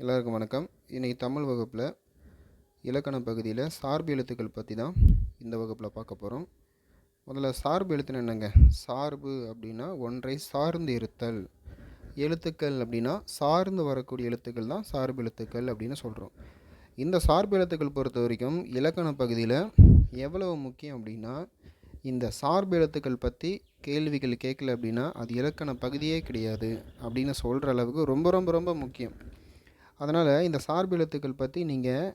எல்லாருக்கும் வணக்கம். இன்றைக்கி தமிழ் வகுப்பில் இலக்கண பகுதியில் சார்பு எழுத்துக்கள் பற்றி தான் இந்த வகுப்பில் பார்க்க போகிறோம் முதல்ல சார்பு எழுத்துன்னு என்னங்க? சார்பு அப்படின்னா ஒன்றை சார்ந்து இருத்தல். எழுத்துக்கள் அப்படின்னா சார்ந்து வரக்கூடிய எழுத்துக்கள் தான் சார்பு எழுத்துக்கள் அப்படின்னு சொல்கிறோம் இந்த சார்பு எழுத்துக்கள் பொறுத்த வரைக்கும் இலக்கண பகுதியில் எவ்வளவு முக்கியம் அப்படின்னா இந்த சார்பு எழுத்துக்கள் பற்றி கேள்விகள் கேட்கல அப்படின்னா அது இலக்கண பகுதியே கிடையாது அப்படின்னு சொல்கிற அளவுக்கு ரொம்ப ரொம்ப ரொம்ப முக்கியம். அதனால் இந்த சார்பு எழுத்துக்கள் பற்றி நீங்கள்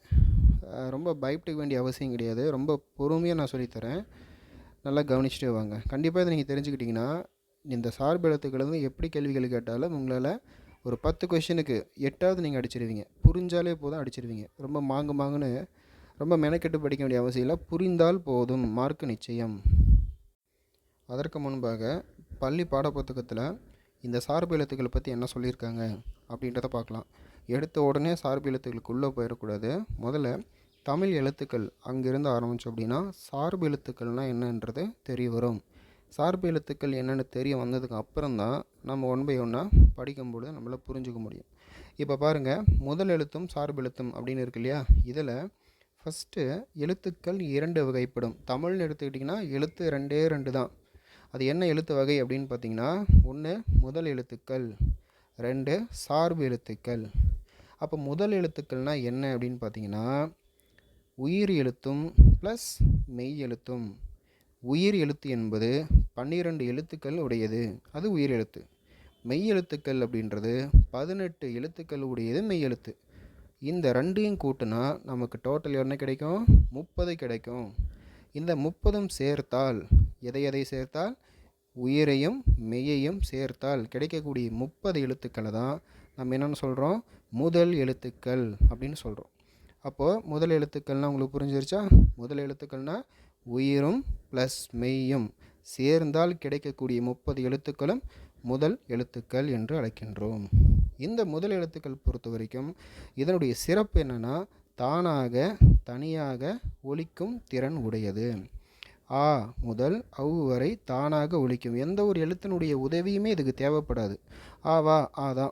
ரொம்ப பயப்பட வேண்டிய அவசியம் கிடையாது. ரொம்ப பொறுமையாக நான் சொல்லித்தரேன் நல்லா கவனிச்சுட்டே வாங்க. கண்டிப்பாக இதை நீங்கள் தெரிஞ்சுக்கிட்டிங்கன்னா இந்த சார்பு எழுத்துக்கள் வந்து எப்படி கேள்விகள் கேட்டாலும் உங்களால் ஒரு பத்து கொஷினுக்கு எட்டாவது நீங்கள் அடிச்சிருவீங்க. புரிஞ்சாலே போதும் அடிச்சிருவீங்க. ரொம்ப மாங்கு மாங்குன்னு ரொம்ப மெனக்கெட்டு படிக்க வேண்டிய அவசியம் இல்லை. புரிந்தால் போதும். மார்க் நிச்சயம். அதற்கு முன்பாக பள்ளி பாடப்புத்தகத்தில் இந்த சார்பு எழுத்துக்களை பற்றி என்ன சொல்லியிருக்காங்க அப்படின்றத பார்க்கலாம். எடுத்த உடனே சார்பு எழுத்துக்களுக்குள்ளே போயிடக்கூடாது. முதல்ல தமிழ் எழுத்துக்கள் அங்கேருந்து ஆரம்பித்தோம் அப்படின்னா சார்பு எழுத்துக்கள்னால் என்னன்றது தெரிய வரும். சார்பு எழுத்துக்கள் என்னென்னு தெரிய வந்ததுக்கு அப்புறம் தான் நம்ம ஒன் பை ஒன்னாக படிக்கும்பொழுது நம்மளால் புரிஞ்சுக்க முடியும். இப்போ பாருங்கள் முதல் எழுத்தும் சார்பு எழுத்தும் அப்படின்னு இருக்கு இல்லையா? இதில் ஃபஸ்ட்டு எழுத்துக்கள் இரண்டு வகைப்படும். தமிழ்னு எடுத்துக்கிட்டிங்கன்னா எழுத்து ரெண்டே ரெண்டு தான். அது என்ன எழுத்து வகை அப்படின்னு பார்த்தீங்கன்னா ஒன்று முதல் எழுத்துக்கள் ரெண்டு சார்பு எழுத்துக்கள். அப்போ முதல் எழுத்துக்கள்னால் என்ன அப்படின்னு பார்த்தீங்கன்னா உயிர் எழுத்தும் ப்ளஸ் மெய் எழுத்தும். உயிர் எழுத்து என்பது பன்னிரண்டு எழுத்துக்கள் உடையது அது உயிர் எழுத்து. மெய் எழுத்துக்கள் அப்படின்றது பதினெட்டு எழுத்துக்கள் உடையது மெய் எழுத்து. இந்த ரெண்டையும் கூட்டினா நமக்கு டோட்டல் என்ன கிடைக்கும்? முப்பது கிடைக்கும். இந்த முப்பதும் சேர்த்தால் எதை எதை சேர்த்தால்? உயிரையும் மெய்யையும் சேர்த்தால் கிடைக்கக்கூடிய முப்பது எழுத்துக்களை தான் நம்ம என்னென்னு சொல்கிறோம் முதல் எழுத்துக்கள் அப்படின்னு சொல்கிறோம் அப்போது முதல் எழுத்துக்கள்னால் உங்களுக்கு புரிஞ்சிருச்சா? முதல் எழுத்துக்கள்னால் உயிரும் ப்ளஸ் மெய்யும் சேர்ந்தால் கிடைக்கக்கூடிய முப்பது எழுத்துக்களும் முதல் எழுத்துக்கள் என்று அழைக்கின்றோம். இந்த முதல் எழுத்துக்கள் பொறுத்த வரைக்கும் இதனுடைய சிறப்பு என்னென்னா தானாக தனியாக ஒலிக்கும் திறன் உடையது. ஆ முதல் அவு வரை தானாக ஒழிக்கும் எந்த ஒரு எழுத்தினுடைய உதவியுமே இதுக்கு தேவைப்படாது. ஆ வா ஆதான்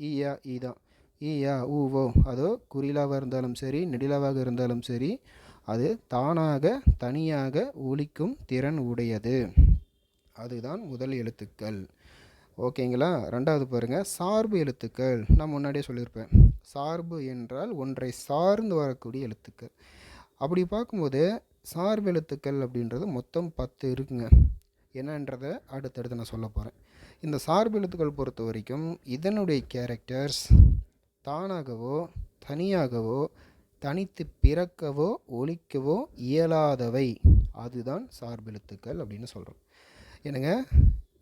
ஈயா ஈதான் ஈயா ஊவோ அதோ குறிலாவாக இருந்தாலும் சரி நெடிலாவாக இருந்தாலும் சரி அது தானாக தனியாக ஒழிக்கும் திறன் உடையது. அதுதான் முதல் எழுத்துக்கள். ஓகேங்களா? ரெண்டாவது பாருங்கள் சார்பு எழுத்துக்கள். நான் முன்னாடியே சொல்லியிருப்பேன். சார்பு என்றால் ஒன்றை சார்ந்து வரக்கூடிய எழுத்துக்கள். அப்படி பார்க்கும்போது சார்பெழுத்துக்கள் அப்படின்றது மொத்தம் பத்து இருக்குங்க. என்னன்றதை அடுத்தடுத்து நான் சொல்ல போகிறேன் இந்த சார்பு எழுத்துக்கள் பொறுத்த வரைக்கும் இதனுடைய கேரக்டர்ஸ் தானாகவோ தனியாகவோ தனித்து பிறக்கவோ ஒழிக்கவோ இயலாதவை. அதுதான் சார்பெழுத்துக்கள் அப்படின்னு சொல்கிறோம் என்னங்க?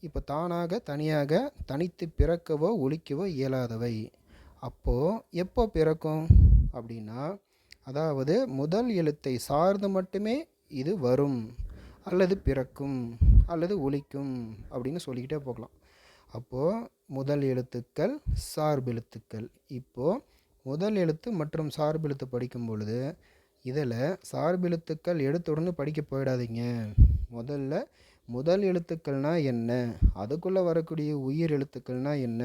இப்போ தானாக தனியாக தனித்து பிறக்கவோ ஒழிக்கவோ இயலாதவை. அப்போது எப்போ பிறக்கும்? அப்படின்னா அதாவது முதல் எழுத்தை சார்ந்து மட்டுமே இது வரும் அல்லது பிறக்கும் அல்லது ஒழிக்கும் அப்படின்னு சொல்லிக்கிட்டே போகலாம். அப்போது முதல் எழுத்துக்கள் சார்பெழுத்துக்கள் இப்போது முதல் எழுத்து மற்றும் சார்பெழுத்து படிக்கும் பொழுது இதில் சார்பெழுத்துக்கள் எடுத்துடனே படிக்க போயிடாதீங்க. முதல்ல முதல் எழுத்துக்கள்னால் என்ன? அதுக்குள்ளே வரக்கூடிய உயிர் எழுத்துக்கள்னால் என்ன?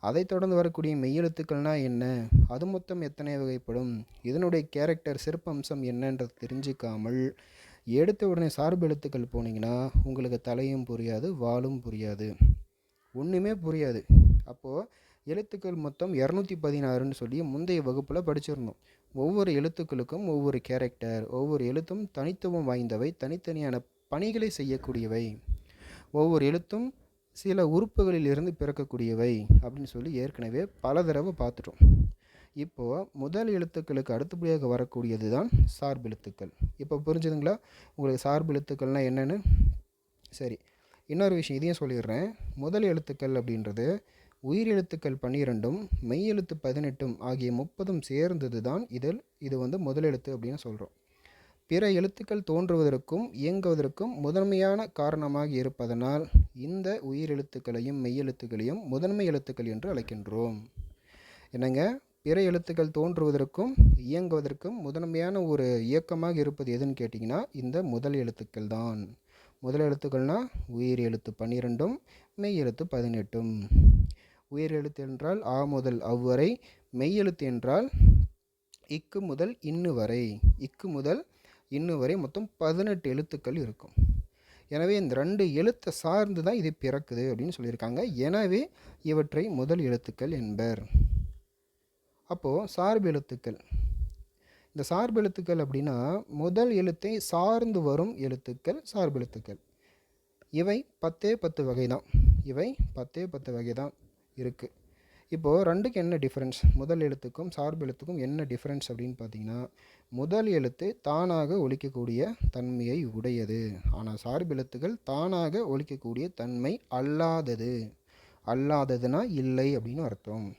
அதை தொடர்ந்து வரக்கூடிய மெய்யெழுத்துக்கள்னால் என்ன? அது மொத்தம் எத்தனை வகைப்படும்? இதனுடைய கேரக்டர் சிறப்பம்சம் என்னன்றது தெரிஞ்சிக்காமல் எடுத்த உடனே சார்பு எழுத்துக்கள் போனீங்கன்னா உங்களுக்கு தலையும் புரியாது வாலும் புரியாது. ஒன்றுமே புரியாது. அப்போது எழுத்துக்கள் மொத்தம் இரநூத்தி பதினாறுன்னு சொல்லி முந்தைய வகுப்பில் படிச்சிருந்தோம். ஒவ்வொரு எழுத்துக்களுக்கும் ஒவ்வொரு கேரக்டர் ஒவ்வொரு எழுத்தும் தனித்துவம் வாய்ந்தவை தனித்தனியான பணிகளை செய்யக்கூடியவை. ஒவ்வொரு எழுத்தும் சில உறுப்புகளில் இருந்து பிறக்கக்கூடியவை அப்படின்னு சொல்லி ஏற்கனவே பல தடவை பார்த்துட்டோம். இப்போது முதல் எழுத்துக்களுக்கு அடுத்தபடியாக வரக்கூடியது தான் சார்பு எழுத்துக்கள். இப்போ புரிஞ்சுதுங்களா? உங்களுக்கு சார்பு எழுத்துக்கள்னால் என்னென்னு? சரி இன்னொரு விஷயம் இதையும் சொல்லிடுறேன். முதல் எழுத்துக்கள் அப்படின்றது உயிர் எழுத்துக்கள் பன்னிரெண்டும் மெய் எழுத்து பதினெட்டும் ஆகிய முப்பதும் சேர்ந்தது தான் இதில் இது வந்து முதல் எழுத்து அப்படின்னு சொல்கிறோம் பிற எழுத்துக்கள் தோன்றுவதற்கும் இயங்குவதற்கும் முதன்மையான காரணமாக இருப்பதனால் இந்த உயிர் எழுத்துக்களையும் மெய்யெழுத்துக்களையும் முதன்மை எழுத்துக்கள் என்று அழைக்கின்றோம். என்னங்க? பிற எழுத்துக்கள் தோன்றுவதற்கும் இயங்குவதற்கும் முதன்மையான ஒரு இயக்கமாக இருப்பது எதுன்னு கேட்டிங்கன்னா இந்த முதல் எழுத்துக்கள் தான். முதல் எழுத்துக்கள்னால் உயிர் எழுத்து பன்னிரெண்டும் மெய் எழுத்து பதினெட்டும். உயிர் எழுத்து என்றால் ஆ முதல் அவ்வரை மெய்யெழுத்து என்றால் இக்கு முதல் இன்னு வரை. இக்கு முதல் இன்னும் வரை மொத்தம் பதினெட்டு எழுத்துக்கள் இருக்கும். எனவே இந்த ரெண்டு எழுத்தை சார்ந்து தான் இது பிறக்குது அப்படின்னு சொல்லியிருக்காங்க. எனவே இவற்றை முதல் எழுத்துக்கள் என்பர். அப்போது சார்பு எழுத்துக்கள். இந்த சார்பு எழுத்துக்கள் அப்படின்னா முதல் எழுத்தை சார்ந்து வரும் எழுத்துக்கள் சார்பு எழுத்துக்கள். இவை பத்தே பத்து வகை தான் இவை பத்தே பத்து வகை தான் இருக்குது இப்போது ரெண்டுக்கு என்ன டிஃப்ரென்ஸ் முதல் எழுத்துக்கும் சார்பு எழுத்துக்கும் என்ன டிஃப்ரென்ஸ் அப்படின்னு பார்த்தீங்கன்னா முதல் எழுத்து தானாக ஒழிக்கக்கூடிய தன்மையை உடையது. ஆனால் சார்பு எழுத்துக்கள் தானாக ஒழிக்கக்கூடிய தன்மை அல்லாதது. அல்லாததுன்னா இல்லை அப்படின்னு அர்த்தம்.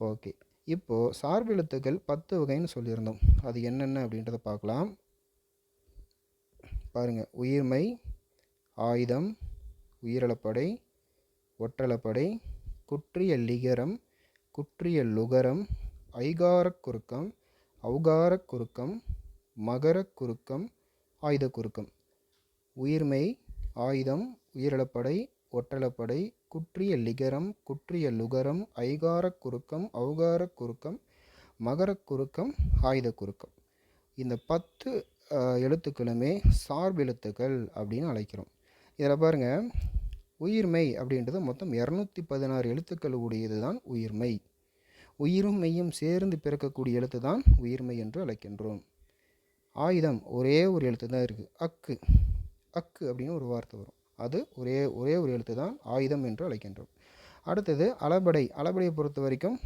ஓகே. இப்போது சார்பு எழுத்துக்கள் பத்து வகைன்னு சொல்லியிருந்தோம். அது என்னென்ன அப்படின்றத பார்க்கலாம். பாருங்கள் உயிர்மை ஆயுதம் உயிரளப்படை ஒற்றளப்படை குற்றிய லிகரம் குற்றிய லுகரம் ஐகாரக் குறுக்கம் ஔகாரக் குறுக்கம் மகரக் குறுக்கம் ஆயுத குறுக்கம். உயிர்மை ஆயுதம் உயிரிழப்படை ஒற்றளப்படை குற்றிய லிகரம் குற்றிய லுகரம் ஐகாரக் குறுக்கம் ஔகாரக் குறுக்கம் மகரக் குறுக்கம் ஆயுத குறுக்கம். இந்த பத்து எழுத்துக்களுமே சார்பு எழுத்துக்கள் அப்படின்னு அழைக்கிறோம். இதில் பாருங்கள் உயிர்மை அப்படின்றது மொத்தம் இரநூத்தி பதினாறு எழுத்துக்கள் உடையது தான் உயிர்மை உயிரும் மெய்யும் சேர்ந்து பிறக்கக்கூடிய எழுத்து தான் உயிர்மை என்று அழைக்கின்றோம். ஆயுதம் ஒரே ஒரு எழுத்து தான் இருக்குது அக்கு. அக்கு அப்படின்னு ஒரு வார்த்தை வரும். அது ஒரே ஒரே ஒரு எழுத்து தான் ஆயுதம் என்று அழைக்கின்றோம். அடுத்தது அளபடை. அளபடையை பொறுத்த வரைக்கும்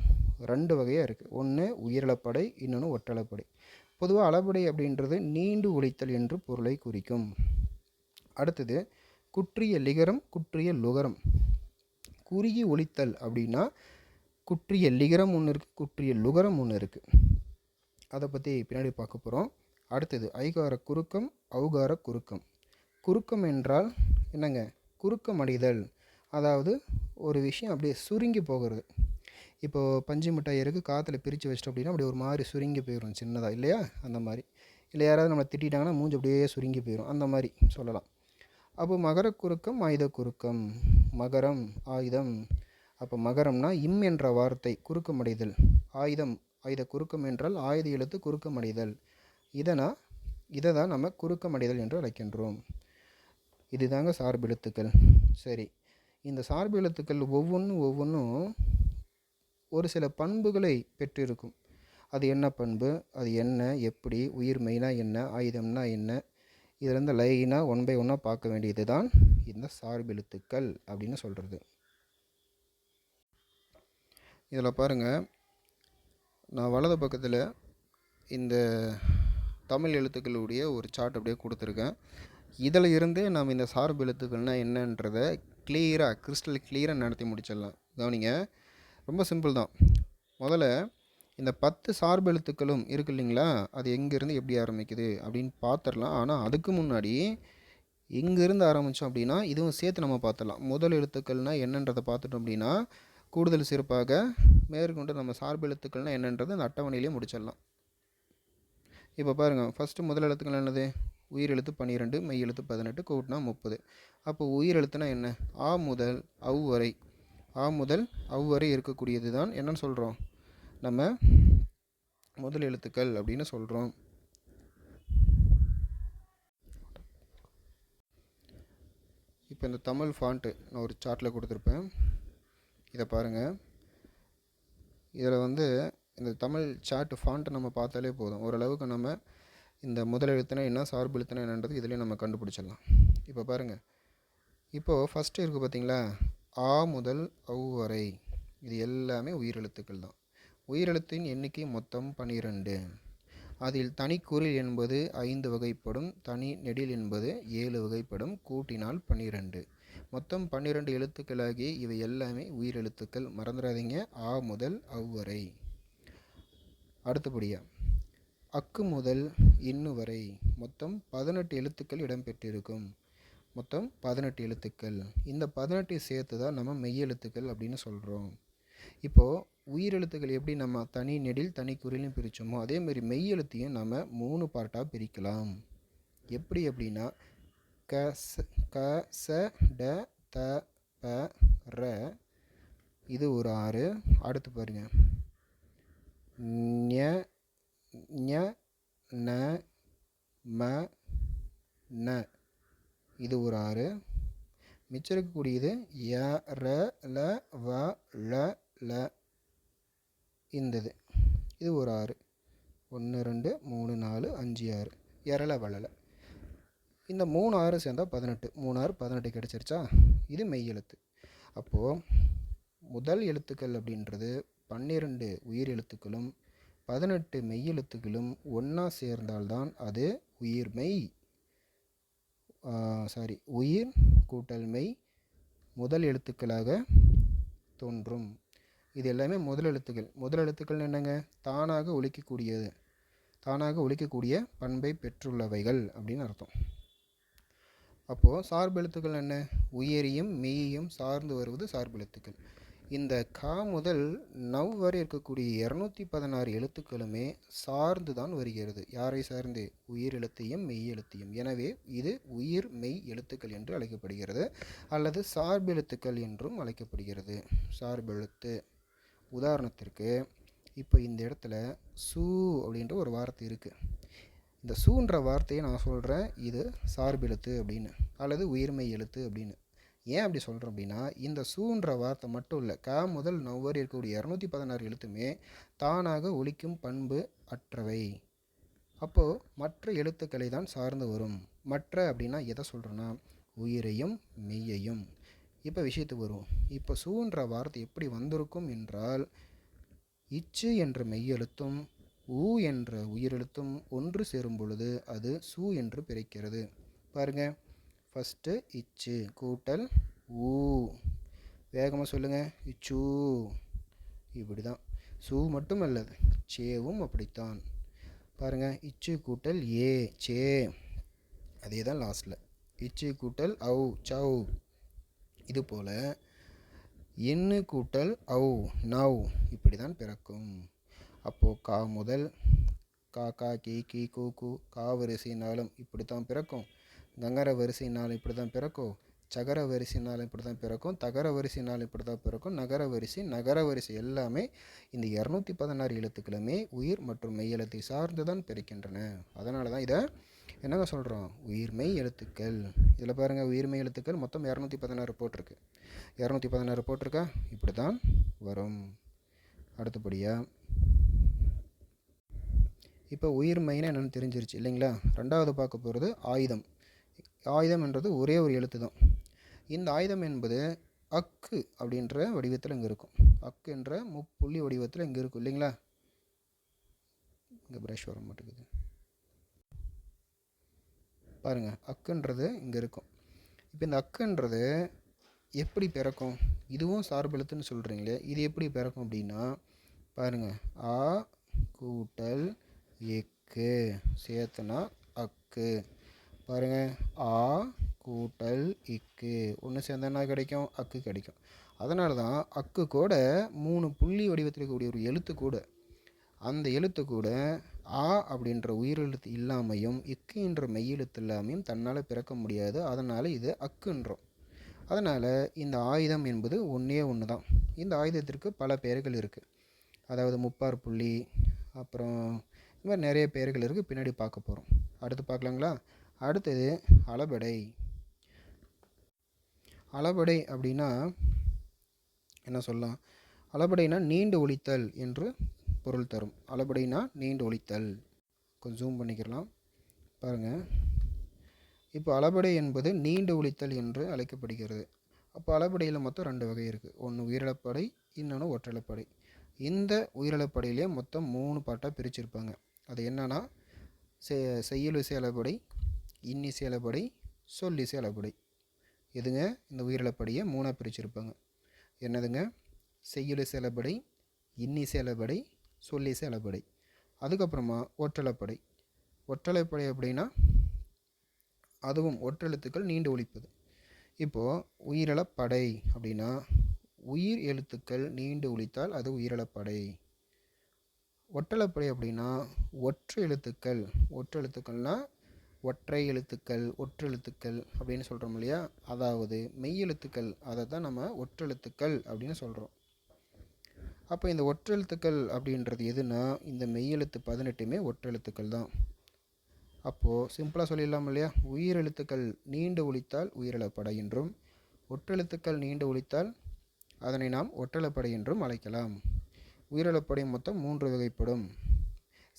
ரெண்டு வகையாக இருக்குது ஒன்று உயிரிழப்படை இன்னொன்று ஒற்றளப்படை பொதுவாக அளபடை அப்படின்றது நீண்டு ஒழித்தல் என்று பொருளை குறிக்கும். அடுத்தது குற்றிய லிகரம் குற்றிய லுகரம். குறுகி ஒழித்தல் அப்படின்னா குற்றிய லிகரம் ஒன்று இருக்குது குற்றிய லுகரம் ஒன்று இருக்குது அதை பற்றி பின்னாடி பார்க்க போகிறோம் அடுத்தது ஐகார குறுக்கம் அவுகார குறுக்கம். குறுக்கம் என்றால் என்னங்க? குறுக்கம் அடைதல். அதாவது ஒரு விஷயம் அப்படியே சுருங்கி போகிறது. இப்போது பஞ்சு மிட்டாய் இருக்குது காற்றுல பிரித்து வச்சிட்டோம் அப்படின்னா அப்படியே ஒரு மாதிரி சுருங்கி போயிடும் சின்னதாக இல்லையா? அந்த மாதிரி. இல்லை யாராவது நம்மளை திட்டிட்டாங்கன்னா மூஞ்சி அப்படியே சுருங்கி போயிடும் அந்த மாதிரி சொல்லலாம். அப்போ மகர குறுக்கம் ஆயுத குறுக்கம். மகரம் ஆயுதம். அப்போ மகரம்னா இம் என்ற வார்த்தை குறுக்கமடைதல். ஆயுதம் ஆயுத குறுக்கம் என்றால் ஆயுத எழுத்து குறுக்கமடைதல். இதனா இதை தான் நம்ம குறுக்கமடைதல் என்று அழைக்கின்றோம். இதுதாங்க சார்பு எழுத்துக்கள். சரி இந்த சார்பு எழுத்துக்கள் ஒவ்வொன்றும் ஒவ்வொன்றும் ஒரு சில பண்புகளை பெற்றிருக்கும். அது என்ன பண்பு? அது என்ன எப்படி? உயிர்மெய்னா என்ன? ஆயுதம்னா என்ன? இதிலேருந்து லைனாக ஒன் பை ஒன்னாக பார்க்க வேண்டியது தான் இந்த சார்பு எழுத்துக்கள் அப்படின்னு சொல்கிறது இதில் பாருங்கள் நான் வலது பக்கத்தில் இந்த தமிழ் எழுத்துக்களுடைய ஒரு சார்ட் அப்படியே கொடுத்துருக்கேன். இதில் இருந்தே நாம் இந்த சார்பு எழுத்துக்கள்னால் என்னன்றதை கிளியராக கிறிஸ்டல் கிளியராக நடத்தி முடிச்சிடலாம். கவனிங்க ரொம்ப சிம்பிள் தான். முதல்ல இந்த பத்து சார்பு எழுத்துக்களும் இருக்கு இல்லைங்களா? அது எங்கேருந்து எப்படி ஆரம்பிக்குது அப்படின்னு பார்த்துடலாம் ஆனால் அதுக்கு முன்னாடி எங்கேருந்து ஆரம்பித்தோம் அப்படின்னா இதுவும் சேர்த்து நம்ம பார்த்துடலாம் முதல் எழுத்துக்கள்னால் என்னன்றதை பார்த்துட்டோம் அப்படின்னா கூடுதல் சிறப்பாக மேற்கொண்டு நம்ம சார்பு எழுத்துக்கள்னால் என்னன்றது அந்த அட்டவணையிலே முடிச்சிடலாம். இப்போ பாருங்கள் ஃபஸ்ட்டு முதல் எழுத்துக்கள் என்னது? உயிர் எழுத்து பன்னிரெண்டு மெய் எழுத்து பதினெட்டு கூட்டினா முப்பது. அப்போ உயிர் எழுத்துனா என்ன? ஆ முதல் அவ் வரை. ஆ முதல் அவ் வரை இருக்கக்கூடியது தான் என்னன்னு சொல்கிறோம் நம்ம முதல் எழுத்துக்கள் அப்படின்னு சொல்கிறோம் இப்போ இந்த தமிழ் ஃபாண்ட்டு நான் ஒரு சார்ட்டில் கொடுத்துருப்பேன். இதை பாருங்கள் இதில் வந்து இந்த தமிழ் சார்ட் ஃபாண்ட்டை நம்ம பார்த்தாலே போதும். ஓரளவுக்கு நம்ம இந்த முதல் எழுத்துனா என்ன சார்பு எழுத்துனா என்னன்றது இதிலே நம்ம கண்டுபிடிச்சிடலாம். இப்போ பாருங்கள் இப்போது ஃபஸ்ட்டு இருக்குது பார்த்தீங்களா ஆ முதல் ஔ வரை. இது எல்லாமே உயிரெழுத்துக்கள் தான். உயிரெழுத்தின் எண்ணிக்கை மொத்தம் பன்னிரெண்டு அதில் தனிக்குறில் என்பது ஐந்து வகைப்படும் தனி நெடில் என்பது ஏழு வகைப்படும் கூட்டினால் பன்னிரெண்டு மொத்தம் பன்னிரெண்டு எழுத்துக்களாகி இவை எல்லாமே உயிரெழுத்துக்கள். மறந்துடாதீங்க ஆ முதல் அவ் வரை. அடுத்தபடியாக அக்கு முதல் இன்னு வரை. மொத்தம் பதினெட்டு எழுத்துக்கள் இடம்பெற்றிருக்கும். மொத்தம் பதினெட்டு எழுத்துக்கள். இந்த பதினெட்டை சேர்த்து தான் நம்ம மெய்யெழுத்துக்கள் அப்படின்னு சொல்கிறோம் இப்போது உயிரெழுத்துக்கள் எப்படி நம்ம தனி நெடில் தனி குறிலும் பிரித்தோமோ அதேமாதிரி மெய்யெழுத்தையும் நம்ம மூணு பார்ட்டாக பிரிக்கலாம். எப்படி அப்படின்னா க ச க ச ட த ப ர. இது ஒரு ஆறு. அடுத்து பாருங்கள் ஞ ஞ ந ம ந. இது ஒரு ஆறு. மிச்சம் இருக்கக்கூடியது ய ர ல வ ழ ல இந்தது இது ஒரு ஆறு. ஒன்று ரெண்டு மூணு நாலு அஞ்சு ஆறு. இரல வளல இந்த மூணு ஆறு சேர்ந்தால் பதினெட்டு. மூணு ஆறு பதினெட்டு கிடச்சிருச்சா? இது மெய் எழுத்து. அப்போது முதல் எழுத்துக்கள் அப்படின்றது பன்னிரெண்டு உயிர் எழுத்துக்களும் பதினெட்டு மெய் எழுத்துக்களும் ஒன்றா சேர்ந்தால்தான் அது உயிர் மெய். சாரி உயிர் கூட்டல் மெய் முதல் எழுத்துக்களாக தோன்றும். இது எல்லாமே முதல் எழுத்துக்கள். முதல் எழுத்துக்கள் என்னங்க? தானாக ஒழிக்கக்கூடியது தானாக ஒழிக்கக்கூடிய பண்பை பெற்றுள்ளவைகள் அப்படின்னு அர்த்தம். அப்போது சார்பெழுத்துக்கள் என்ன? உயரியும் மெய்யையும் சார்ந்து வருவது சார்பெழுத்துக்கள் இந்த கா முதல் நவ் வரை இருக்கக்கூடிய இரநூத்தி பதினாறு எழுத்துக்களுமே சார்ந்து தான் வருகிறது. யாரை சார்ந்து? உயிர் எழுத்தையும் மெய் எழுத்தையும். எனவே இது உயிர் மெய் எழுத்துக்கள் என்று அழைக்கப்படுகிறது. அல்லது சார்பெழுத்துக்கள் என்றும் அழைக்கப்படுகிறது. சார்பெழுத்து உதாரணத்திற்கு இப்போ இந்த இடத்துல சூ அப்படின்ற ஒரு வார்த்தை இருக்குது இந்த சூன்ற வார்த்தையை நான் சொல்கிறேன் இது சார்பெழுத்து அப்படின்னு அல்லது உயிர்மை எழுத்து அப்படின்னு. ஏன் அப்படி சொல்கிறோம் அப்படின்னா இந்த சூன்ற வார்த்தை மட்டும் இல்லை க முதல் நவ்வர் இருக்கக்கூடிய இரநூத்தி பதினாறு எழுத்துமே தானாக ஒழிக்கும் பண்பு அற்றவை. அப்போது மற்ற எழுத்துக்களை தான் சார்ந்து வரும். மற்ற அப்படின்னா எதை சொல்கிறேன்னா உயிரையும் மெய்யையும். இப்போ விஷயத்துக்கு வருவோம். இப்போ சூன்ற வார்த்தை எப்படி வந்திருக்கும் என்றால் இச்சு என்ற மெய்யெழுத்தும் ஊ என்ற உயிரெழுத்தும் ஒன்று சேரும் பொழுது அது சு என்று பிறக்கிறது பாருங்க. ஃபஸ்ட்டு இச்சு கூட்டல் ஊ. வேகமாக சொல்லுங்கள் இச்சு. இப்படி தான் சூ மட்டும் அல்லது சேவும் அப்படித்தான். பாருங்க. இச்சு கூட்டல் ஏ சே. அதே தான் லாஸ்ட்டில் இச்சு கூட்டல் அவு சௌ. இதுபோல் எண்ணு கூட்டல் ஔ நவ் இப்படி தான் பிறக்கும். அப்போது கா முதல் கா கா கி கி கூ கூ கா வரிசைனாலும் இப்படி தான் பிறக்கும். கங்கர வரிசைனாலும் இப்படி தான் பிறக்கும். சகர வரிசைனாலும் இப்படி தான் பிறக்கும். தகர வரிசைனாலும் இப்படி தான் பிறக்கும். நகர வரிசை நகர வரிசை எல்லாமே இந்த இரநூத்தி பதினாறு எழுத்துக்களுமே உயிர் மற்றும் மெய் எழுத்தை சார்ந்து தான் பிறக்கின்றன அதனால தான் இதை என்னங்க சொல்கிறோம் உயிர்மை எழுத்துக்கள். இதில் பாருங்கள் உயிர்மை எழுத்துக்கள் மொத்தம் இரநூத்தி பதினாறு போட்டிருக்கு. இரநூத்தி பதினாறு போட்டிருக்கா? இப்படி தான் வரும். அடுத்தபடியாக இப்போ உயிர்மைனா என்னென்னு தெரிஞ்சிருச்சு இல்லைங்களா? ரெண்டாவது பார்க்க போகிறது ஆயுதம். ஆயுதம் என்றது ஒரே ஒரு எழுத்து தான் இந்த ஆயுதம் என்பது அக்கு அப்படின்ற வடிவத்தில் இங்கே இருக்கும். அக்கு என்ற முப்புள்ளி வடிவத்தில் இங்கே இருக்கும் இல்லைங்களா? இங்கே ப்ரஷ் வர மாட்டேங்குது. பாருங்கள் அக்குன்றது இங்கே இருக்கும். இப்போ இந்த அக்குன்றது எப்படி பிறக்கும்? இதுவும் சார்பெழுத்துன்னு சொல்கிறீங்களே இது எப்படி பிறக்கும் அப்படின்னா பாருங்கள் ஆ கூட்டல் எக்கு சேர்த்துனா அக்கு. பாருங்கள் ஆ கூட்டல் இக்கு. ஒன்று சேர்ந்தனா கிடைக்கும்? அக்கு கிடைக்கும். அதனால தான் அக்கு கூட மூணு புள்ளி வடிவத்தில் இருக்கக்கூடிய ஒரு எழுத்து கூட அந்த எழுத்து கூட ஆ அப்படின்ற உயிரெழுத்து இல்லாமையும் இக்கு என்ற மெய்யெழுத்து இல்லாமையும் தன்னால் பிறக்க முடியாது. அதனால் இது அக்குன்றோம். அதனால் இந்த ஆயுதம் என்பது ஒன்றே ஒன்று தான் இந்த ஆயுதத்திற்கு பல பெயர்கள் இருக்குது அதாவது முப்பார் புள்ளி அப்புறம் இந்த மாதிரி நிறைய பெயர்கள் இருக்குது பின்னாடி பார்க்க போகிறோம் அடுத்து பார்க்கலாங்களா? அடுத்தது அளபடை. அளபடை அப்படின்னா என்ன சொல்லலாம்? அளபடைனா நீண்டு ஒழித்தல் என்று பொருள் தரும். அளபடினா நீண்டு ஒழித்தல். கொஞ்சம் ஜூம் பண்ணிக்கலாம். பாருங்கள் இப்போ அளபடை என்பது நீண்டு ஒழித்தல் என்று அழைக்கப்படுகிறது. அப்போ அளபடையில் மொத்தம் ரெண்டு வகை இருக்குது ஒன்று உயிரிழப்படை இன்னொன்று ஒற்றளப்படை இந்த உயிரிழப்படையிலே மொத்தம் மூணு பாட்டாக பிரிச்சிருப்பாங்க. அது என்னென்னா செ செய்யுள் இசை அளபடை இன்னிசை அளபடை சொல்லிசை அளபடை எதுங்க? இந்த உயிரிழப்படையை மூணாக பிரிச்சிருப்பாங்க. என்னதுங்க? செய்யுளிசை அளபடை இன்னிசை அளபடை சொல்லி சேலப்படை. அதுக்கப்புறமா ஒற்றலைப்படை. ஒற்றலைப்படை அப்படின்னா அதுவும் ஒற்றெழுத்துக்கள் நீண்டு ஒழிப்பது. இப்போது உயிரிழப்படை அப்படின்னா உயிர் எழுத்துக்கள் நீண்டு ஒழித்தால் அது உயிரிழப்படை. ஒற்றளப்படை அப்படின்னா ஒற்று எழுத்துக்கள். ஒற்று எழுத்துக்கள்னால் ஒற்றை எழுத்துக்கள் ஒற்றெழுத்துக்கள் அப்படின்னு சொல்கிறோம் இல்லையா? அதாவது மெய் எழுத்துக்கள். அதை தான் நம்ம ஒற்றெழுத்துக்கள் அப்படின்னு சொல்கிறோம் அப்போ இந்த ஒற்றெழுத்துக்கள் அப்படின்றது எதுனா இந்த மெய்யெழுத்து பதினெட்டுமே ஒற்றெழுத்துக்கள் தான். அப்போது சிம்பிளாக சொல்லிடலாம் இல்லையா? உயிரெழுத்துக்கள் நீண்டு ஒழித்தால் உயிரிழப்படை என்றும் ஒற்றெழுத்துக்கள் நீண்டு ஒழித்தால் அதனை நாம் ஒற்றளப்படை என்றும் அழைக்கலாம். உயிரிழப்படை மொத்தம் மூன்று வகைப்படும்.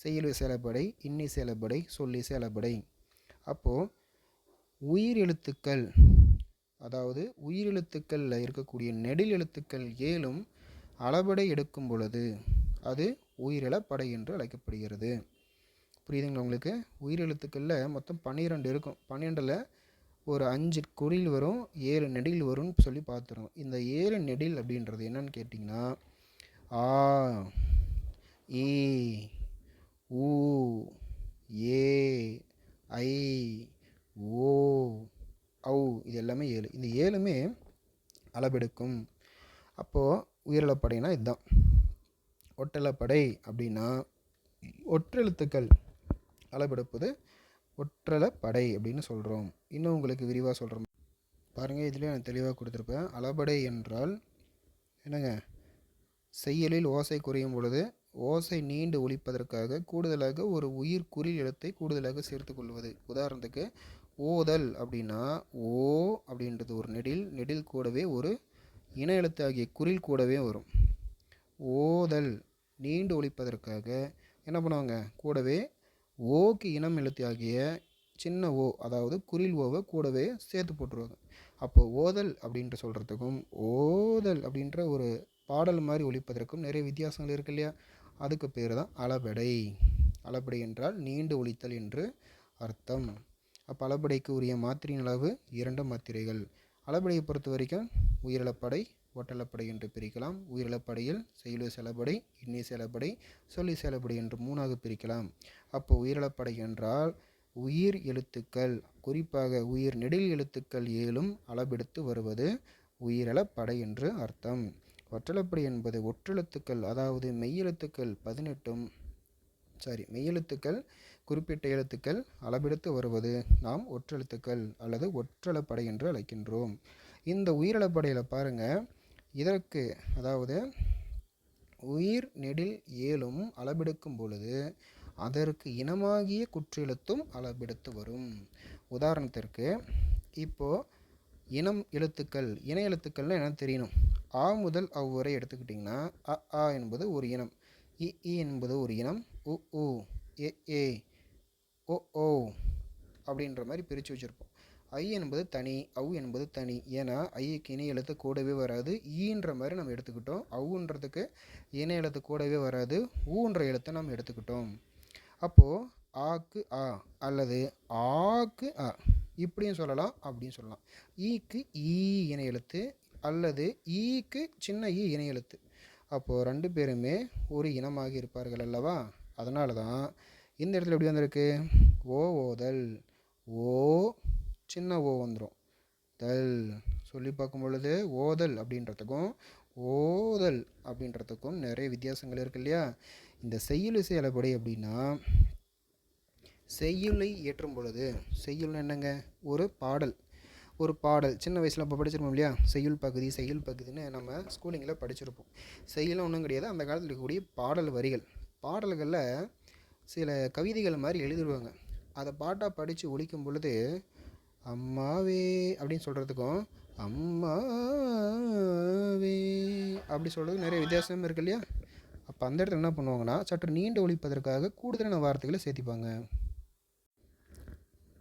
செயலு சேலப்படை இன்னி சேலப்படை சொல்லி சேலப்படை அப்போது உயிர் எழுத்துக்கள் அதாவது உயிரெழுத்துக்களில் இருக்கக்கூடிய நெடில் எழுத்துக்கள் ஏழும் அளபடை எடுக்கும் பொழுது அது உயிரிழப்படை என்று அழைக்கப்படுகிறது. புரியுதுங்களா உங்களுக்கு? உயிரெழுத்துக்களில் மொத்தம் பன்னிரெண்டு இருக்கும். பன்னிரெண்டில் ஒரு அஞ்சு குறில் வரும் ஏழு நெடில் வரும்னு சொல்லி பார்த்துருவோம் இந்த ஏழு நெடில் அப்படின்றது என்னன்னு கேட்டிங்கன்னா ஆ ஈ ஊ ஏ ஐ ஓ ஔ இது எல்லாமே ஏழு. இந்த ஏழுமே அளவெடுக்கும். அப்போது உயிரிழப்படைனா இதுதான். ஒட்டளப்படை அப்படின்னா ஒற்றெழுத்துக்கள் அளவெடுப்பது ஒற்றலப்படை அப்படின்னு சொல்கிறோம் இன்னும் உங்களுக்கு விரிவாக சொல்கிறோம் பாருங்கள் இதுலேயும் நான் தெளிவாக கொடுத்துருப்பேன். அளபடை என்றால் என்னங்க? செய்யலில் ஓசை குறையும் பொழுது ஓசை நீண்டு ஒழிப்பதற்காக கூடுதலாக ஒரு உயிர் குறில் எழுத்தை கூடுதலாக சேர்த்து கொள்வது. உதாரணத்துக்கு ஓதல் அப்படின்னா ஓ அப்படின்றது ஒரு நெடில் நெடில் கூடவே ஒரு இன எழுத்து ஆகிய குறில் கூடவே வரும். ஓதல் நீண்டு ஒழிப்பதற்காக என்ன பண்ணுவாங்க? கூடவே ஓக்கு இனம் எழுத்து ஆகிய சின்ன ஓ அதாவது குறில் ஓவை கூடவே சேர்த்து போட்டுருவாங்க. அப்போ ஓதல் அப்படின்ற சொல்கிறதுக்கும் ஓதல் அப்படின்ற ஒரு பாடல் மாதிரி ஒழிப்பதற்கும் நிறைய வித்தியாசங்கள் இருக்கு இல்லையா? அதுக்கு பேர் தான் அளபடை. அளபடை என்றால் நீண்டு ஒழித்தல் என்று அர்த்தம். அப்போ அளபடைக்கு உரிய மாத்திரையின் அளவு இரண்டு மாத்திரைகள். அளபடையை பொறுத்த வரைக்கும் உயிரிழப்படை ஒட்டலப்படை என்று பிரிக்கலாம். உயிரிழப்படையில் செயலு செலப்படை இன்னி செலப்படை சொல்லி செலப்படை என்று மூணாக பிரிக்கலாம். அப்போ உயிரிழப்படை என்றால் உயிர் எழுத்துக்கள் குறிப்பாக உயிர் நெடில் எழுத்துக்கள் ஏழும் அளபெடுத்து வருவது உயிரிழப்படை என்று அர்த்தம். ஒற்றலப்படை என்பது ஒற்றெழுத்துக்கள் அதாவது மெய்யெழுத்துக்கள் பதினெட்டும் சாரி மெய்யெழுத்துக்கள் குறிப்பிட்ட எழுத்துக்கள் அளபெடுத்து வருவது நாம் ஒற்றெழுத்துக்கள் அல்லது ஒற்றளப்படை என்று அழைக்கின்றோம். இந்த உயிரிழப்படையில் பாருங்கள் இதற்கு அதாவது உயிர் நெடில் ஏலும் அளபெடுக்கும் பொழுது அதற்கு இனமாகிய குற்றெழுத்தும் அளபெடுத்து வரும். உதாரணத்திற்கு இப்போது இனம் எழுத்துக்கள் இன எழுத்துக்கள்னு என்ன தெரியணும். ஆ முதல் அவ்வரை எடுத்துக்கிட்டிங்கன்னா அ ஆ என்பது ஒரு இனம் இ இ என்பது ஒரு இனம் உ உ ஏ ஏ ஓ ஓ அப்படின்ற மாதிரி பிரித்து வச்சுருப்போம். ஐ என்பது தனி அவு என்பது தனி. ஏன்னா ஐக்கு இணை எழுத்து கூடவே வராது. ஈன்ற மாதிரி நம்ம எடுத்துக்கிட்டோம். அவுன்றதுக்கு இணை எழுத்து கூடவே வராது. ஊன்ற எழுத்தை நம்ம எடுத்துக்கிட்டோம். அப்போது ஆக்கு ஆ அல்லது ஆக்கு அ இப்படியும் சொல்லலாம் அப்படின்னு சொல்லலாம். ஈக்கு ஈ இணை எழுத்து அல்லது ஈக்கு சின்ன ஈ இணை எழுத்து. அப்போது ரெண்டு பேருமே ஒரு இனமாக இருப்பார்கள் அல்லவா? அதனால தான் இந்த இடத்துல எப்படி வந்திருக்கு? ஓ ஓதல் ஓ சின்ன ஓ வந்துடும் தல். சொல்லி பார்க்கும் பொழுது ஓதல் அப்படின்றதுக்கும் ஓதல் அப்படின்றதுக்கும் நிறைய வித்தியாசங்கள் இருக்கு இல்லையா? இந்த செய்யுள் செயலப்படி அப்படின்னா செய்யுளை ஏற்றும் பொழுது செய்யுள் என்னங்க? ஒரு பாடல். ஒரு பாடல். சின்ன வயசில் இப்போ படிச்சிருப்போம் இல்லையா? செய்யுள் பகுதி செய்யுள் பகுதின்னு நம்ம ஸ்கூலிங்கில் படிச்சிருப்போம். செய்யுளும் ஒன்றும் கிடையாது. அந்த காலத்தில் இருக்கக்கூடிய பாடல் வரிகள். பாடல்களில் சில கவிதைகள் மாதிரி எழுதிடுவாங்க அதை பாட்டாக படித்து ஒழிக்கும் பொழுது அம்மாவே அப்படின்னு சொல்கிறதுக்கும் அம்மாவே அப்படி சொல்கிறது நிறைய வித்தியாசம் இருக்கு இல்லையா? அப்போ அந்த இடத்துல என்ன பண்ணுவாங்கன்னா சற்று நீண்டு ஒழிப்பதற்காக கூடுதலான வார்த்தைகளை சேர்த்திப்பாங்க.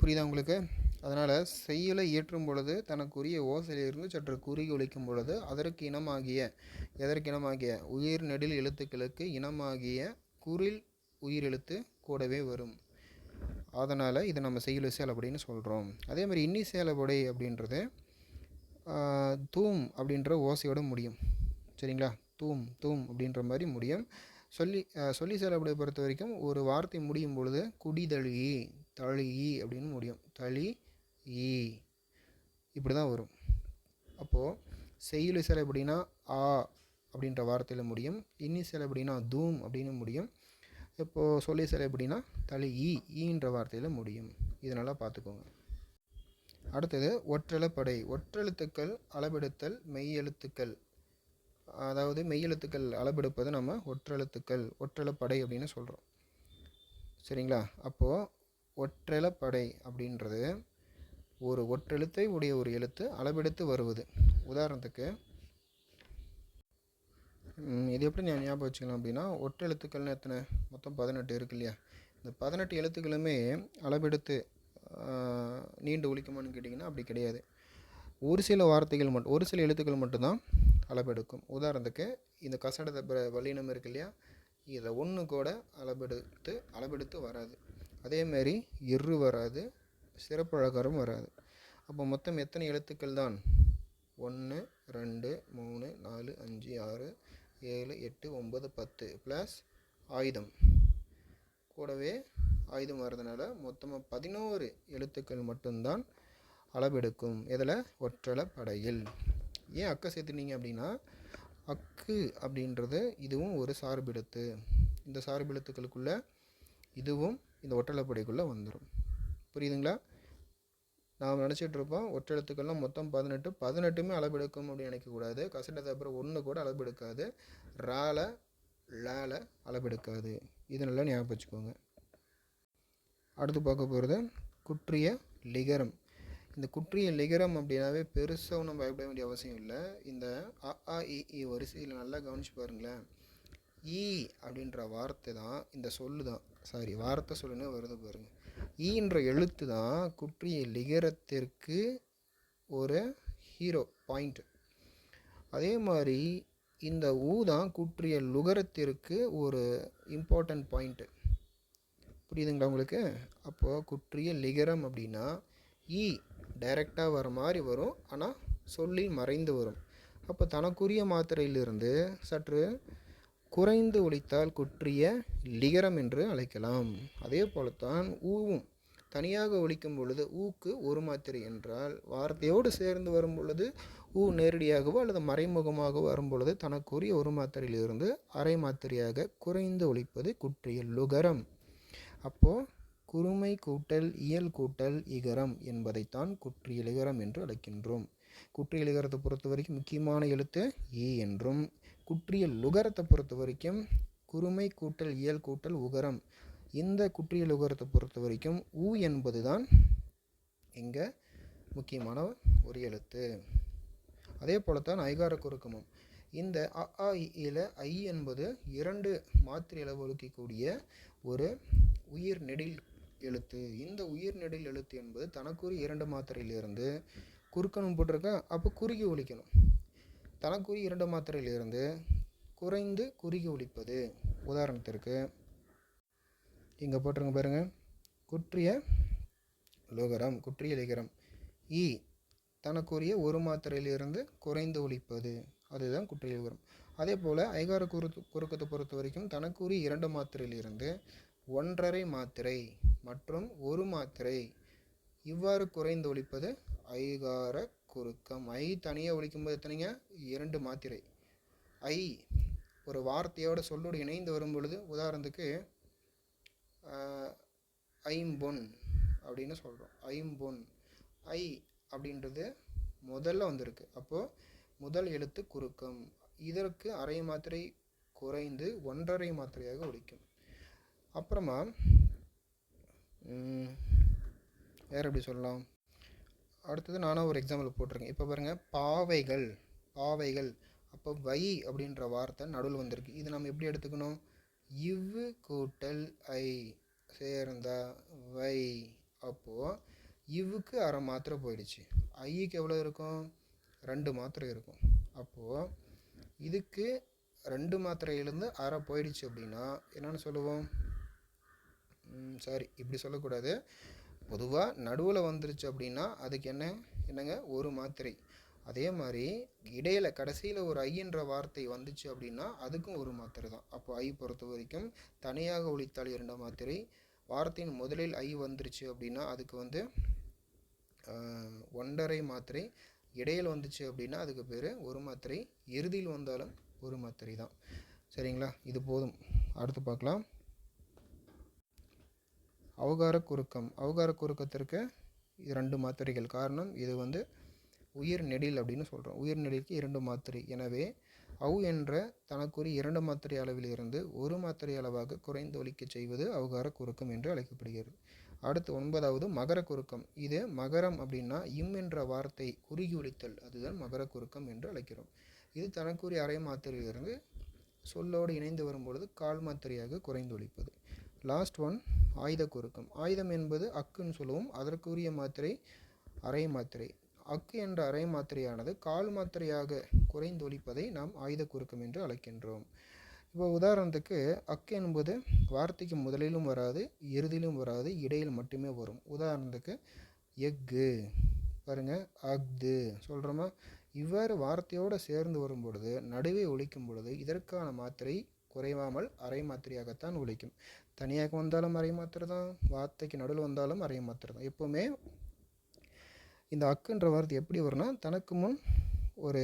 புரியுதா உங்களுக்கு? அதனால் செய்யலை இயற்றும் பொழுது தனக்குரிய ஓசையிலிருந்து சற்று குறுகி ஒழிக்கும் பொழுது அதற்கு இனமாகிய எதற்கு இனமாகிய? உயிர் நெடில் எழுத்துக்களுக்கு இனமாகிய குரில் உயிர் எழுத்து கூடவே வரும். அதனால் இதை நம்ம செய்யுள் செயல் அப்படின்னு சொல்கிறோம் அதே மாதிரி இன்னி செயலபடை அப்படின்றது தூம் அப்படின்ற ஓசையோட முடியும். சரிங்களா? தூம் தூம் அப்படின்ற மாதிரி முடியும். சொல்லி சொல்லி செயலபடை பொறுத்த வரைக்கும் ஒரு வார்த்தை முடியும் பொழுது குடிதழி தழுகி அப்படின்னு முடியும். தளி ஈ. இப்படி தான் வரும். அப்போது செய்யுள் செயல் எப்படின்னா ஆ அப்படின்ற வார்த்தையில் முடியும். இன்னி செயல் எப்படின்னா தூம் அப்படின்னு முடியும். இப்போது சொல்லி எப்படின்னா தலை ஈ ஈன்ற வார்த்தையில் முடியும். இதனால் பார்த்துக்கோங்க அடுத்தது ஒற்றெழுப்படை. ஒற்றெழுத்துக்கள் அளவெடுத்தல் மெய்யெழுத்துக்கள். அதாவது மெய்யெழுத்துக்கள் அளபெடுப்பது நம்ம ஒற்றெழுத்துக்கள் ஒற்றெழுப்படை அப்படின்னு சொல்கிறோம் சரிங்களா? அப்போது ஒற்றெழுப்படை அப்படின்றது ஒரு ஒற்றெழுத்தை உடைய ஒரு எழுத்து அளவெடுத்து வருவது. உதாரணத்துக்கு இது எப்படி நான் ஞாபகம் வச்சுக்கலாம் அப்படின்னா ஒற்றெழுத்துக்கள்னு எத்தனை? மொத்தம் பதினெட்டு இருக்கு இல்லையா? இந்த பதினெட்டு எழுத்துக்களுமே அளவெடுத்து நீண்டு ஒழிக்குமான்னு கேட்டிங்கன்னா அப்படி கிடையாது. ஒரு சில வார்த்தைகள் மட்டும் ஒரு சில எழுத்துக்கள் மட்டும்தான் அளவெடுக்கும். உதாரணத்துக்கு இந்த கசட வல்லினம் இருக்கு இல்லையா? இதை ஒன்று கூட அளவெடுத்து அளவெடுத்து வராது. அதேமாரி இரு வராது சிறப்பழகாரம் வராது. அப்போ மொத்தம் எத்தனை எழுத்துக்கள் தான்? ஒன்று ரெண்டு மூணு நாலு அஞ்சு ஆறு ஏழு எட்டு ஒம்பது பத்து ப்ளஸ் ஆயுதம். கூடவே ஆயுதம் வர்றதுனால மொத்தமாக பதினோரு எழுத்துக்கள் மட்டும்தான் அளவெடுக்கும். இதில் ஒற்றலை படையில். ஏன் அக்கை சேர்த்துனீங்க அப்படின்னா அக்கு அப்படின்றது இதுவும் ஒரு சார்பெழுத்து இந்த சார்பெழுத்துக்களுக்குள்ளே இதுவும் இந்த ஒற்றளப்படைக்குள்ளே வந்துடும் புரியுதுங்களா? நாம் நினச்சிட்டு இருப்போம் ஒற்றெழுத்துக்கள்லாம் மொத்தம் பதினெட்டு. பதினெட்டுமே அளவெடுக்கும் அப்படின்னு நினைக்கக்கூடாது. கசட்டத்தை அப்புறம் ஒன்று கூட அளவெடுக்காது. ரால லால அளவெடுக்காது. இது நல்லா ஞாபகம் வச்சுக்கோங்க. அடுத்து பார்க்க போகிறது குற்றிய லிகரம். இந்த குற்றிய லிகரம் அப்படின்னாவே பெருசாக ஒன்றும் பயப்பட வேண்டிய அவசியம் இல்லை. இந்த அ ஆ இ வரிசையில் நல்லா கவனிச்சு பாருங்களேன். ஈ அப்படின்ற வார்த்தை தான் இந்த சொல்லு தான் சாரி வார்த்தை சொல்லுன்னு வருது பாருங்கள் ஈன்ற எழுத்து தான் குற்றிய லிகரத்திற்கு ஒரு ஹீரோ பாயிண்ட் அதே மாதிரி இந்த ஊ தான் குற்றிய லுகரத்திற்கு ஒரு இம்பார்ட்டன்ட் பாயிண்ட்டு புரியுதுங்களா உங்களுக்கு? அப்போது குற்றிய லிகரம் அப்படின்னா ஈ டைரெக்டாக வர மாதிரி வரும் ஆனால் சொல்லி மறைந்து வரும். அப்போ தனக்குரிய மாத்திரையிலிருந்து சற்று குறைந்து ஒலித்தால் குற்றிய லிகரம் என்று அழைக்கலாம். அதே போலத்தான் ஊவும். தனியாக ஒலிக்கும் பொழுது ஊக்கு ஒரு மாத்திரை என்றால் வார்த்தையோடு சேர்ந்து வரும் பொழுது ஊ நேரடியாகவோ அல்லது மறைமுகமாகவோ வரும் பொழுது தனக்குரிய ஒரு மாத்திரையிலிருந்து அரை மாத்திரையாக குறைந்து ஒழிப்பது குற்றிய லுகரம். அப்போது குறுமை கூட்டல் இயல் கூட்டல் இகரம் என்பதைத்தான் குற்றிய லிகரம் என்று அழைக்கின்றோம். குற்றிய லிகரத்தை பொறுத்த வரைக்கும் முக்கியமான எழுத்து ஈ என்றும். குற்றிய லுகரத்தை பொறுத்த வரைக்கும் குறுமை கூட்டல் இயல் கூட்டல் உகரம். இந்த குற்றிய லுகரத்தை பொறுத்த வரைக்கும் ஊ என்பது தான் இங்கே முக்கியமான ஒரு எழுத்து. அதே போலத்தான் ஐகார குறுக்கமும். இந்த அ ஆ இல ஐ என்பது இரண்டு மாத்திரை அளவு ஒரு உயிர் நெடில் எழுத்து. இந்த உயிர் நெடில் எழுத்து என்பது தனக்குரிய இரண்டு மாத்திரையிலிருந்து குறுக்கணும் போட்டிருக்கா அப்போ குறுகி ஒழிக்கணும். தனக்குரிய இரண்டு மாத்திரையிலிருந்து குறைந்து குறுகி ஒழிப்பது. உதாரணத்திற்கு இங்கே போட்டிருங்க பாருங்க. குற்றிய லோகரம் குற்றிய லிகரம். இ தனக்குரிய ஒரு மாத்திரையிலிருந்து குறைந்து ஒழிப்பது. அதுதான் குற்றிய லிகரம். அதே போல் ஐகார குறு குறுக்கத்தை பொறுத்த வரைக்கும் தனக்குரிய இரண்டு மாத்திரையிலிருந்து ஒன்றரை மாத்திரை மற்றும் ஒரு மாத்திரை இவ்வாறு குறைந்து ஒழிப்பது ஐகார குறுக்கம். ஐ தனியாக ஒழிக்கும்போது எத்தனைங்க? இரண்டு மாத்திரை. ஐ ஒரு வார்த்தையோட சொல்லோடு இணைந்து வரும் பொழுது உதாரணத்துக்கு ஐம்பொன் அப்படின்னு சொல்கிறோம் ஐம்பொன். ஐ அப்படின்றது முதல்ல வந்திருக்கு. அப்போது முதல் எழுத்து குறுக்கம். இதற்கு அரை மாத்திரை குறைந்து ஒன்றரை மாத்திரையாக ஒழிக்கும் அப்புறமா வேறு எப்படி சொல்லலாம்? அடுத்தது நானும் ஒரு எக்ஸாம்பிள் போட்டிருக்கேன். இப்போ பாருங்கள் பாவைகள் பாவைகள் அப்போ வை அப்படின்ற வார்த்தை நடுவில் வந்திருக்கு. இது நம்ம எப்படி எடுத்துக்கணும்? இவ்வு கூட்டல் ஐ சேர்ந்தா வை. அப்போது இவுக்கு அரை மாத்திரை போயிடுச்சு. ஐக்கு எவ்வளோ இருக்கும்? ரெண்டு மாத்திரை இருக்கும். அப்போது இதுக்கு ரெண்டு மாத்திரையிலேருந்து அரை போயிடுச்சு அப்படின்னா என்னென்னு சொல்லுவோம்? சாரி இப்படி சொல்லக்கூடாது. பொதுவாக நடுவில் வந்துருச்சு அப்படின்னா அதுக்கு என்ன? என்னங்க? ஒரு மாத்திரை. அதே மாதிரி இடையில் கடைசியில் ஒரு ஐன்ற வார்த்தை வந்துச்சு அப்படின்னா அதுக்கும் ஒரு மாத்திரை தான். அப்போ ஐ பொறுத்த வரைக்கும் தனியாக ஒழித்தால் இரண்டு மாத்திரை. வார்த்தையின் முதலில் ஐ வந்துருச்சு அப்படின்னா அதுக்கு வந்து ஒன்றரை மாத்திரை. இடையில் வந்துச்சு அப்படின்னா அதுக்கு பேர் ஒரு மாத்திரை. இறுதியில் வந்தாலும் ஒரு மாத்திரை தான். சரிங்களா? இது போதும். அடுத்து பார்க்கலாம். அவகார குறுக்கம் அவகார குறுக்கத்திற்கு இது ரெண்டு மாத்திரைகள். காரணம் இது வந்து உயிர் நெடில் அப்படின்னு சொல்கிறோம் உயிர் நெடிலுக்கு இரண்டு மாத்திரை. எனவே அவ் என்ற தனக்குரிய இரண்டு மாத்திரை அளவிலிருந்து ஒரு மாத்திரை அளவாக குறைந்து ஒலிக்கச் செய்வது அவுகார குறுக்கம் என்று அழைக்கப்படுகிறது. அடுத்து ஒன்பதாவது மகர குறுக்கம் இது மகரம் அப்படின்னா இம் என்ற வார்த்தை குறுகி ஒலித்தல். அதுதான் மகர குறுக்கம் என்று அழைக்கிறோம். இது தனக்குரிய அரை மாத்திரையிலிருந்து சொல்லோடு இணைந்து வரும்பொழுது கால் மாத்திரையாக குறைந்து ஒலிப்பது. லாஸ்ட் ஒன் ஆயுத குறுக்கம் ஆயுதம் என்பது அக்குன்னு சொல்லுவோம். அதற்குரிய மாத்திரை அரை மாத்திரை. அக்கு என்ற அரை மாத்திரையானது கால் மாத்திரையாக குறைந்தொழிப்பதை நாம் ஆயுத குறுக்கம் என்று அழைக்கின்றோம். இப்போ உதாரணத்துக்கு அக்கு என்பது வார்த்தைக்கு முதலிலும் வராது இறுதியிலும் வராது இடையில் மட்டுமே வரும். உதாரணத்துக்கு எஃகு. பாருங்க அஃது. சொல்கிறோமா இவ்வாறு வார்த்தையோடு சேர்ந்து வரும் பொழுது நடுவே ஒழிக்கும் பொழுது இதற்கான மாத்திரை குறைவாமல் அரை மாத்திரையாகத்தான் ஒழிக்கும். தனியாக வந்தாலும் அரை மாத்திரை தான் வார்த்தைக்கு நடுவில் வந்தாலும் அரை மாத்திரை தான் எப்போவுமே இந்த அக்குன்ற வார்த்தை எப்படி வரும்னா தனக்கு முன் ஒரு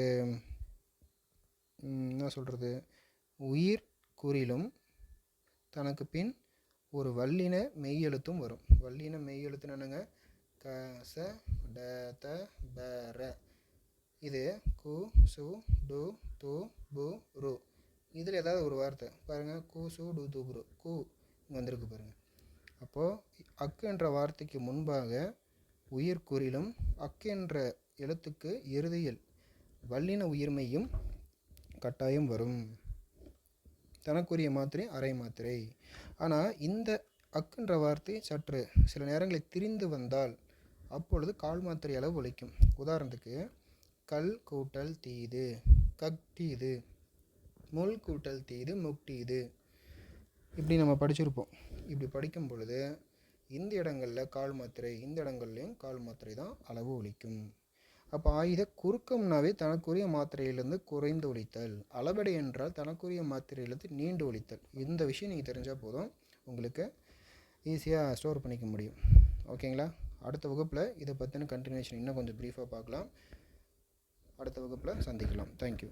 என்ன சொல்கிறது உயிர் குறிலும் தனக்கு பின் ஒரு வல்லின மெய்யெழுத்தும் வரும். வல்லின மெய்யெழுத்துன்னு என்னங்க? க ச ட த ப ர. இது கு சு டு து பு ரு. இதில் ஏதாவது ஒரு வார்த்தை. பாருங்கள் கு சு டு து ரு. கு. வந்திருக்கு பாருங்கள் அப்போது அக்கு என்ற வார்த்தைக்கு முன்பாக உயிர் குறிலும் அக்கு என்ற எழுத்துக்கு இறுதியில் வல்லின உயிர்மையும் கட்டாயம் வரும். தனக்குரிய மாத்திரை அரை மாத்திரை. ஆனால் இந்த அக்குன்ற வார்த்தை சற்று சில நேரங்களில் திரிந்து வந்தால் அப்பொழுது கால் மாத்திரை அளவு ஒழிக்கும். உதாரணத்துக்கு கல் கூட்டல் தீது கக்தீது முள் கூட்டல் தீது முக்டீது இப்படி நம்ம படிச்சிருப்போம். இப்படி படிக்கும் பொழுது இந்த இடங்களில் கால் மாத்திரை இந்த இடங்கள்லையும் கால் மாத்திரை தான் அளவு ஒழிக்கும். அப்போ ஆயுத குறுக்கம்னாவே தனக்குரிய மாத்திரையிலிருந்து குறைந்து ஒழித்தல். அளபடை என்றால் தனக்குரிய மாத்திரையிலிருந்து நீண்டு ஒழித்தல். இந்த விஷயம் நீங்கள் தெரிஞ்சால் போதும். உங்களுக்கு ஈஸியாக ஸ்டோர் பண்ணிக்க முடியும். ஓகேங்களா? அடுத்த வகுப்பில் இதை பற்றின கண்டினியூஷன் இன்னும் கொஞ்சம் ப்ரீஃபாக பார்க்கலாம். அடுத்த வகுப்பில் சந்திக்கலாம். தேங்க்யூ